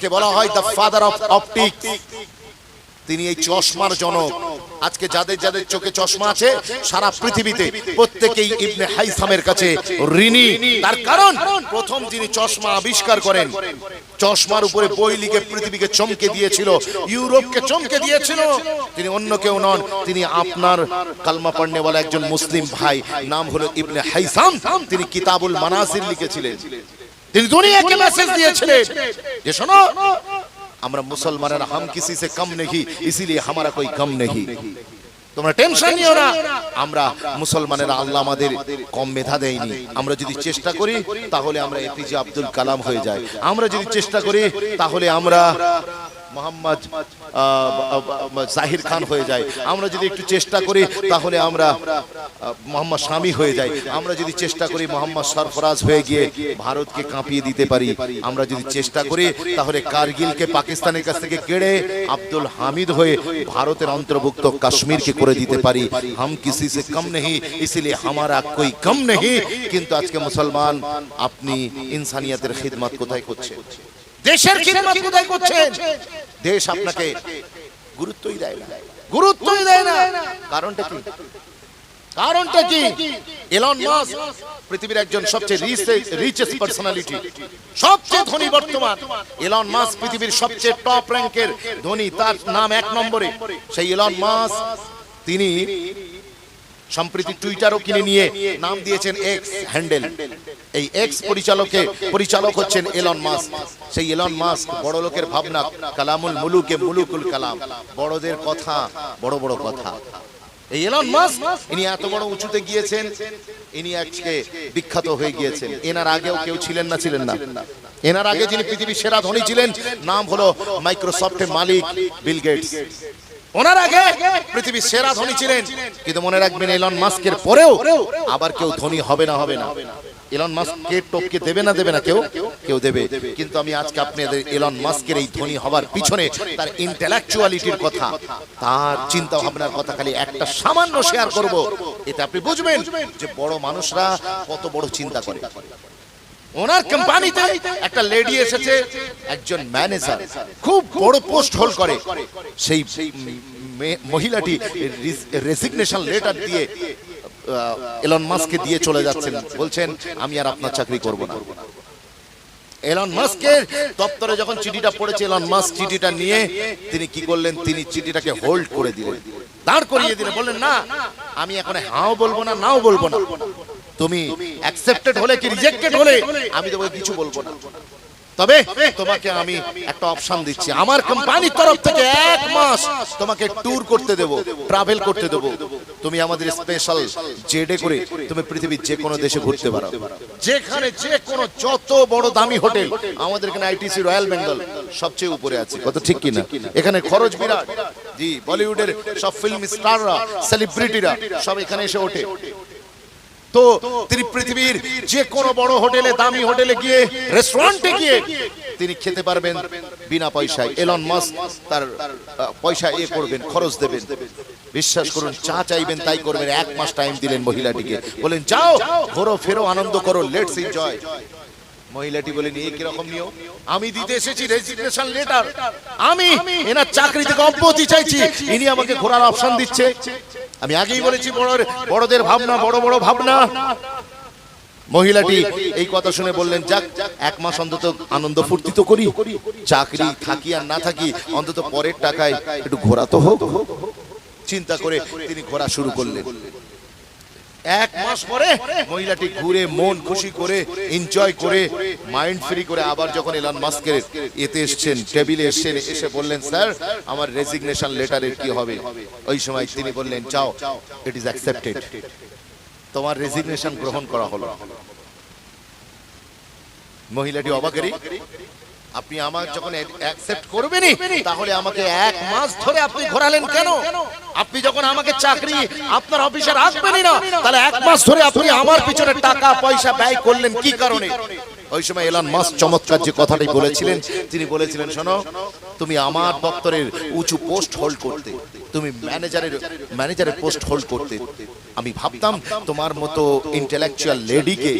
তাকে বলা হয় দ্য ফাদার অফ অপটিক্স তিনি এই চশমার জনক। আজকে যাদের যাদের চোখে চশমা আছে সারা পৃথিবীতে প্রত্যেকেই ইবনে হাইসামের কাছে ঋণী। তার কারণ প্রথম যিনি চশমা আবিষ্কার করেন চশমার উপরে বই লিখে পৃথিবীকে চমকে দিয়েছিল। ইউরোপকে চমকে দিয়েছিল। তিনি অন্য কেউ নন তিনি আপনার কালমা পড়নেওয়ালা একজন মুসলিম ভাই। নাম হলো ইবনে হাইসাম। তিনি কিতাবুল মানাসির লিখেছিলেন। তিনি দুনিয়াকে মেসেজ দিয়েছিলেন। যে শোনো আমরা মুসলমানের হাম কিসি সে কম নেই ইসিলিয়ে হামারা কই কম নেহি। তোমরা টেনশন নিও না। আমরা মুসলমানের আল্লাহ আমাদের কম মেধা দেয়নি। আমরা যদি চেষ্টা করি তাহলে আমরা এপিজে আব্দুল কালাম হয়ে যাই আমরা যদি চেষ্টা করি তাহলে আমরা মোহাম্মদ জাহির খান হয়ে যায়। আমরা যদি একটু চেষ্টা করি, তাহলে আমরা মোহাম্মদ স্বামী হয়ে যাই আমরা যদি চেষ্টা করি, মোহাম্মদ সরফরাজ হয়ে গিয়ে ভারতকে কাঁপিয়ে দিতে পারি। আমরা যদি চেষ্টা করি, তাহলে কার্গিলকে পাকিস্তানের কাছ থেকে কেড়ে আব্দুল হামিদ হয়ে ভারতের অন্তর্ভুক্ত কাশ্মীরকে করে দিতে পারি। হাম কিসি সে কম নেই ইসিলিয়ে হামারা কোই কম নেই কিন্তু আজকে মুসলমান আপনি ইনসানিয়াতের খিদমত কোথায় করছে? দেশের খিদমত কোথায় করছেন। দেশ আপনাকে গুরুত্বই দেয় না। গুরুত্বই দেয় না। কারণটা কি? কারণটা কি? এলন মাস্ক পৃথিবীর একজন সবচেয়ে রিচেস্ট পার্সোনালিটি সবচেয়ে ধনী বর্তমান। এলন মাস্ক পৃথিবীর সবচেয়ে টপ র্যাঙ্কের ধনী তার নাম এক নম্বরে। সেই এলন মাস্ক তিনি সম্প্রতি টুইটারও কিনে নিয়ে নাম দিয়েছেন এক্স হ্যান্ডেল এই এক্স পরিচালকে পরিচালক হচ্ছেন এলন মাস্ক সেই এলন মাস্ক বড় লোকের ভাবনা কালামুল মুলুকে মুলুকুল কালাম। বড়দের কথা বড় বড় কথা। এই এলন মাস্ক ইনি এত বড় উঁচুতে গিয়েছেন ইনি আজকে বিখ্যাত হয়ে গিয়েছেন। এনার আগেও কেউ ছিলেন না ছিলেন না। এনার আগে যিনি পৃথিবীর সেরা ধনী ছিলেন নাম হলো মাইক্রোসফটের মালিক বিল গেটস ওনার আগে পৃথিবীর সেরা ধনী ছিলেন। কিন্তু মনে রাখবেন এলন মাস্কের পরেও আবার কেউ ধনী হবে না হবে না। এলন মাস্ককে টপকে দেবে না দেবে না কেউ? কেউ দেবে। কিন্তু আমি আজকে আপনাদের এলন মাস্কের এই ধনী হবার পিছনে তার ইন্টেলেকচুয়ালিটির কথা, তার চিন্তা ভাবনার কথা খালি একটা সামান্য শেয়ার করব। এটা আপনি বুঝবেন যে বড় মানুষরা কত বড় চিন্তা করে। ওনার কোম্পানিতে একটা লেডি এসেছে, একজন ম্যানেজার খুব বড় পোস্ট হোল্ড করে। সেই মহিলাটি রেসিগনেশন লেটার দিয়ে এলন মাস্ককে দিয়ে চলে যাচ্ছেন। বলছেন, আমি আর আপনার চাকরি করব না। এলন মাস্কের দপ্তরে যখন চিঠিটা পড়েছে এলন মাস্ক চিঠিটা নিয়ে তিনি কি করলেন? তিনি চিঠিটাকে হোল্ড করে দিলেন। দাঁড় করিয়ে দিলেন বললেন না আমি এখন হাও বলব না নাও বলব না। তুমি অ্যাকসেপ্টেড হলে কি রিজেক্টেড হলে আমি তোমাকে কিছু বলব না। তবে তোমাকে আমি একটা অপশন দিচ্ছি। আমার কোম্পানির তরফ থেকে এক মাস তোমাকে ট্যুর করতে দেব ট্রাভেল করতে দেব। তুমি আমাদের স্পেশাল জেডে করে তুমি পৃথিবীর যে কোনো দেশে ঘুরতে পারো। যেখানে যে কোনো যত বড় দামি হোটেল আমাদের এখানে আইটিসি রয়্যাল বেঙ্গল সবচেয়ে উপরে আছে। কত ঠিক কিনা? এখানে খরচ বিরাট। জি বলিউডের সব ফিল্ম স্টাররা সেলিব্রিটিরা সব এখানে এসে ওঠে। তো তিনি পৃথিবীর যে কোনো বড় হোটেলে দামি হোটেলে গিয়ে রেস্টুরেন্টে গিয়ে তিনি খেতে পারবেন বিনা পয়সায়। এলন মাস্ক তার পয়সা এ করবেন খরচ দেবেন। বিশ্বাস করুন চা চাইবেন তাই করবেন এক মাস টাইম দিলেন মহিলাটিকে। বলেন যাও ঘোরো ফেরো আনন্দ করো লেটস এনজয় মহিলাটি বলেন এই কীরকম নিও আমি দিতে এসেছি রেজিগনেশন লেটার আমি এনার চাকরি থেকে অব্যাহতি চাইছি। ইনি আমাকে ঘোরার অপশন দিচ্ছে। আমি আগেই বলেছি বড় বড়দের ভাবনা বড় বড় ভাবনা। মহিলাটি এই কথা শুনে বললেন যাক এক মাস অন্তত আনন্দ ফুর্তি তো করি। চাকরি থাকি আর না থাকি অন্তত পরের টাকায় একটু ঘোরা তো হোক চিন্তা করে তিনি ঘোরা শুরু করলেন। এক মাস পরে মহিলাটি ঘুরে মন খুশি করে এনজয় করে মাইন্ড ফ্রি করে আবার যখন এলন মাস্কের এতে এসছেন টেবিলে এসছেন এসে বললেন স্যার আমার রেজিগনেশন লেটারের কি হবে? ওই সময় তিনি বললেন চাও ইট ইজ অ্যাকসেপ্টেড তোমার রেজিগনেশন গ্রহণ করা হলো। মহিলাটি অবাকেরই আপনি আমার যখন অ্যাকসেপ্ট করবেনই তাহলে আমাকে এক মাস ধরে আপনি ঘোরালেন কেন? আপনি যখন আমাকে চাকরি আপনার অফিসে রাখবেনই না তাহলে এক মাস ধরে আপনি আমার পিছনে টাকা পয়সা ব্যয় করলেন কি কারণে? ওই সময় এলান মাস চমৎকার যে কথাটি বলেছিলেন তিনি বলেছিলেন শোনো তুমি আমার দপ্তরের উঁচু পোস্ট হোল্ড করতে তুমি ম্যানেজারের ম্যানেজারের পোস্ট হোল্ড করতে আমি ভাবতাম তোমার মতো ইন্টেলেকচুয়াল লেডিকে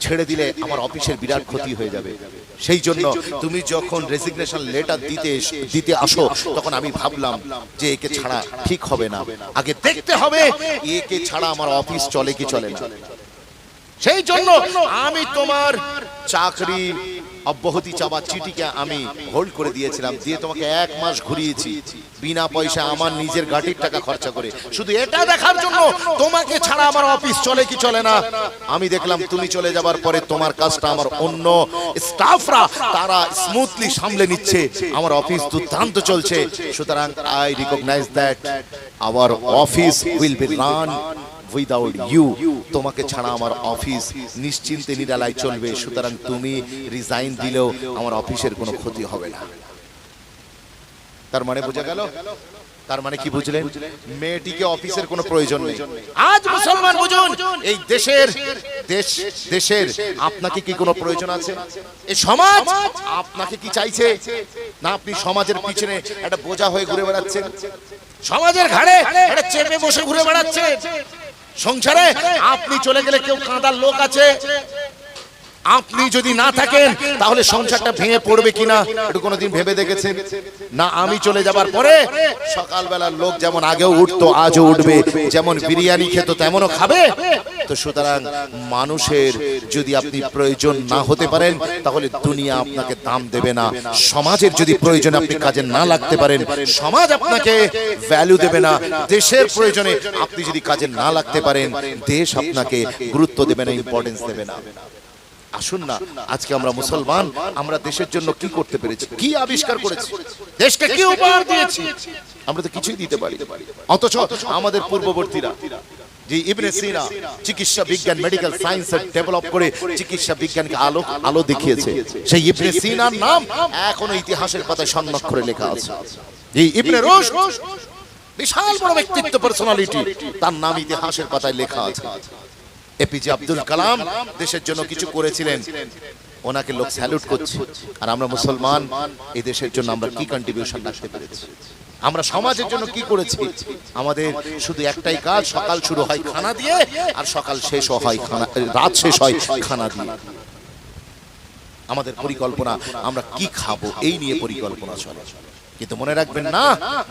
ছেড়ে দিলে আমার অফিসের বিরাট ক্ষতি হয়ে যাবে সেই জন্য তুমি যখন রেজিগনেশন লেটার দিতে দিতে আসো তখন আমি ভাবলাম যে একে ছাড়া ঠিক হবে না। আগে দেখতে হবে একে ছাড়া আমার অফিস চলে কি চলে না? সেই জন্য আমি তোমার চাকরি অব্যাহতি চাওয়ার চিঠিকে আমি হোল্ড করে দিয়েছিলাম, দিয়ে তোমাকে এক মাস ঘুরিয়েছি। বিনা পয়সা আমার নিজের গাড়ির টাকা খরচা করে। শুধু এটা দেখার জন্য তোমাকে ছাড়া আমার অফিস চলে কি চলে না? আমি দেখলাম তুমি চলে যাবার পরে তোমার কাজটা আমার অন্য স্টাফরা তারা স্মুথলি সামলে নিচ্ছে। আমার অফিস দুর্দান্ত চলছে। সুতরাং I recognise that our office will be run without you তোমাকে ছাড়া আমার অফিস নিশ্চিন্তে নিরালায় চলবে। সুতরাং তুমি রিজাইন দিলেও আমার অফিসের কোনো ক্ষতি হবে না। তার মানে বোঝা গেল? তার মানে কি বুঝলেন? মেয়েটিকে অফিসের কোনো প্রয়োজন নেই। আজ মুসলমান বুঝুন, এই দেশের, দেশ, দেশের আপনাকে কি কোনো প্রয়োজন আছে? এই সমাজ আপনাকে কি চাইছে? না, আপনি সমাজের পিছনে একটা বোঝা হয়ে ঘুরে বেড়াচ্ছেন। সমাজের ঘাড়ে একটা চেপে বসে ঘুরে বেড়াচ্ছেন। সংসারে? আপনি চলে গেলে কেউ কাঁদার লোক আছে? আপনি যদি না থাকেন, তাহলে সংসারটা ভেঙে পড়বে কিনা? একটু কোনোদিন ভেবে দেখেছেন? না, আমি চলে যাবার পরে সকালবেলার লোক যেমন আগেও উঠতো, আজও উঠবে। যেমন বিরিয়ানি খেত, তেমনও খাবে। তো সুতরাং মানুষের যদি আপনি প্রয়োজন না হতে পারেন, তাহলে দুনিয়া আপনাকে দাম দেবে না। সমাজের যদি প্রয়োজন আপনি কাজে না লাগতে পারেন, সমাজ আপনাকে ভ্যালু দেবে না। দেশের প্রয়োজনে আপনি যদি কাজে না লাগতে পারেন, দেশ আপনাকে গুরুত্ব দেবে না ইম্পর্টেন্স দেবে না। আসুন না, আজকে আমরা মুসলমান, আমরা দেশের জন্য কি করতে পেরেছি? কি আবিষ্কার করেছি? দেশকে কি উপহার দিয়েছি? আমরা তো কিছুই দিতে পারি অথচ আমাদের পূর্ববর্তীরা যে ইবনে সিনা চিকিৎসা বিজ্ঞান মেডিকেল সায়েন্স ডেভেলপ করে চিকিৎসা বিজ্ঞানকে আলো আলো দেখিয়েছে। সেই ইবনে সিনার নাম এখনও ইতিহাসের পাতায় স্বর্ণাক্ষরে লেখা আছে। এই ইবনে রুশদ বিশাল বড় ব্যক্তিত্ব পার্সোনালিটি তার নাম ইতিহাসের পাতায় লেখা আছে। এপিজে আব্দুল কালাম দেশের জন্য কিছু করেছিলেন। ওনাকে লোক স্যালুট করছে। আর আমরা মুসলমান এই দেশের জন্য আমরা কি কন্ট্রিবিউশন রাখতে পেরেছি? আমরা সমাজের জন্য কি করেছি? আমাদের শুধু একটাই কাজ, সকাল শুরু হয় খানা দিয়ে, আর সকাল শেষও হয় খানা, রাত শেষ হয় খানা দিয়ে। আমাদের পরিকল্পনা, আমরা কি খাব, এই নিয়ে পরিকল্পনা চলে। কিন্তু মনে রাখবেন না,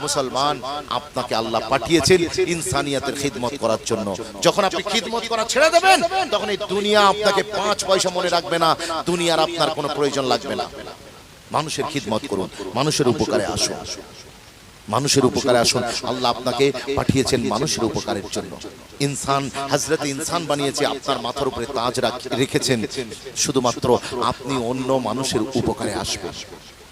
মুসলমান আপনাকে আল্লাহ পাঠিয়েছেন ইনসানিয়াতের খিদমত করার জন্য। যখন আপনি খিদমত করা ছেড়ে দেবেন, তখন এই দুনিয়া আপনাকে পাঁচ পয়সা মনে রাখবে না, দুনিয়ার আপনার কোনো প্রয়োজন লাগবে না। মানুষের খিদমত করুন, মানুষের উপকারে আসুন। মানুষের উপকারে আসুন। আল্লাহ আপনাকে পাঠিয়েছেন মানুষের উপকারের জন্য। ইনসান হজরত ইনসান বানিয়েছে আপনার মাথার উপরে তাজ রেখেছেন। শুধুমাত্র আপনি অন্য মানুষের উপকারে আসবেন।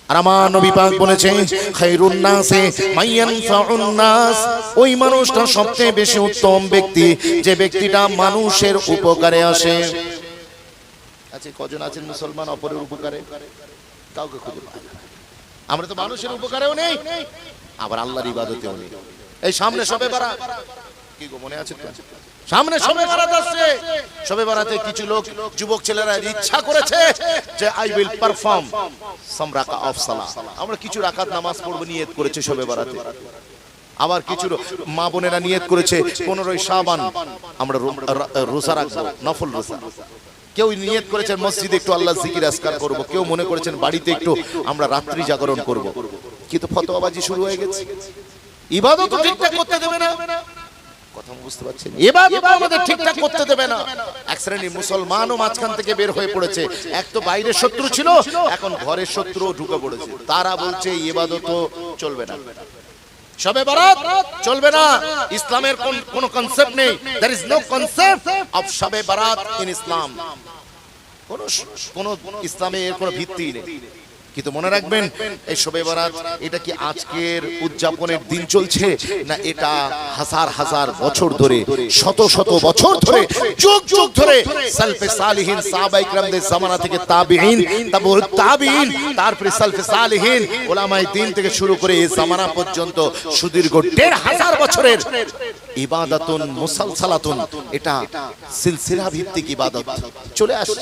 আর আমার নবী পাক বলেছেন খায়রুন নাসে মাইয়ানফাউন নাস ওই মানুষটা সবচেয়ে বেশি উত্তম ব্যক্তি যে ব্যক্তিটা মানুষের উপকারে আসে। আচ্ছা কজন আছেন মুসলমান অপরের উপকারে? কাউকে খুঁজে পায় আমরা তো মানুষের উপকারেও নেই। আবার আল্লাহর ইবাদতেও নেই এই সামনে সবে বারা কি গো মনে আছে সামনে সবে বারাত আসছে। সবে বারাতে কিছু লোক যুবক ছেলেরা ইচ্ছা করেছে যে আই উইল পারফর্ম সাম রাকা অফ সালা আমরা কিছু রাকাত নামাজ পড়ব নিয়ত করেছে সবে বারাতে। আবার কিছু মা বোনেরা নিয়ত করেছে পনেরোই শাবান। আমরা রোজা রাখব নফল রোজা। কেউ নিয়ত করেছেন মসজিদে একটু আল্লাহ জিকির আসকার করব কেউ মনে করেছেন বাড়িতে একটু আমরা রাত্রি জাগরণ করব। কিন্তু ফতোয়াবাজি শুরু হয়ে গেছে। ইবাদত ঠিকঠাক করতে দেবে না। কথা বুঝতে পারছেন? আমাদের ঠিকঠাক করতে দেবে না। মুসলমানও মাঝখান থেকে বের হয়ে পড়েছে। এক তো শত্রু ছিল এখন ঘরের শত্রু ঢুকে পড়েছে। তারা বলছে ইবাদত চলবে না। সবে বরাত চলবে না। ইসলামের কোন কোন কনসেপ্ট নেই। There is no concept of Shab-e-Barat in ইসলাম কোন কোন ইসলামে এর কোনো ভিত্তি নেই। কিন্তু মনে রাখবেন, এই শবে বারাত, এটা কি আজকের উদযাপনের দিন চলছে, না এটা হাজার হাজার বছর ধরে, শত শত বছর ধরে, যুগ যুগ ধরে সালফে সালিহিন সাহাবা ইকরামদের জামানা থেকে তাবিঈন, তারপর তাবিঈন, তারপরে সালফে সালিহিন ওলামায়ে দিন থেকে শুরু করে এই জামানা পর্যন্ত সুদীর্ঘ দেড় হাজার বছরের ইবাদাতুন, মুসালসালাতুন, এটা সিলসিলা ভিত্তিক ইবাদত। চলে আসছে।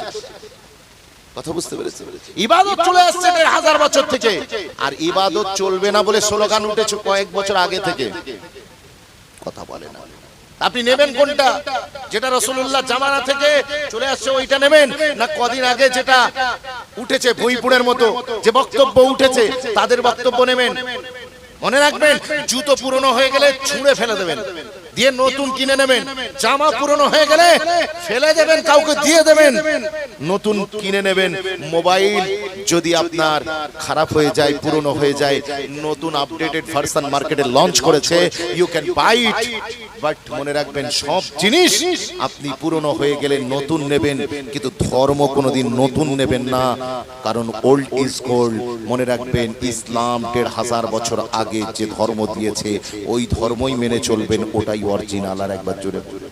কথা বুঝতে পেরেছি ইবাদত চলে আসছে দেড় হাজার বছর থেকে। আর ইবাদত চলবে না বলে স্লোগান উঠেছে কয়েক বছর আগে থেকে। কথা বলে না। আপনি নেবেন কোনটা? যেটা রসুল্লাহ জামানা থেকে চলে আসছে ওইটা নেবেন? না কদিন আগে যেটা উঠেছে বইপুরের মতো যে বক্তব্য উঠেছে তাদের বক্তব্য নেবেন। মনে রাখবেন জুতো পুরনো হয়ে গেলে ছুঁড়ে ফেলে দেবেন। দিয়ে নতুন কিনে নেবেন। জামা পুরনো হয়ে গেলে ফেলে দেবেন কাউকে দিয়ে দেবেন। নতুন কিনে নেবেন। মোবাইল যদি আপনার খারাপ হয়ে যায় পুরনো হয়ে যায় নতুন আপডেটেড ভার্সন মার্কেটে লঞ্চ করেছে you can buy it but মনে রাখবেন সব জিনিস আপনি পুরনো হয়ে গেলে নতুন নেবেন। কিন্তু ধর্ম কোনোদিন নতুন নেবেন না। কারণ ওল্ড ইজ গোল্ড মনে রাখবেন ইসলাম দেড় হাজার বছর আগে যে ধর্ম দিয়েছে ওই ধর্মই মেনে চলবেন ওটাই অরিজিনাল আর একবার বলুন।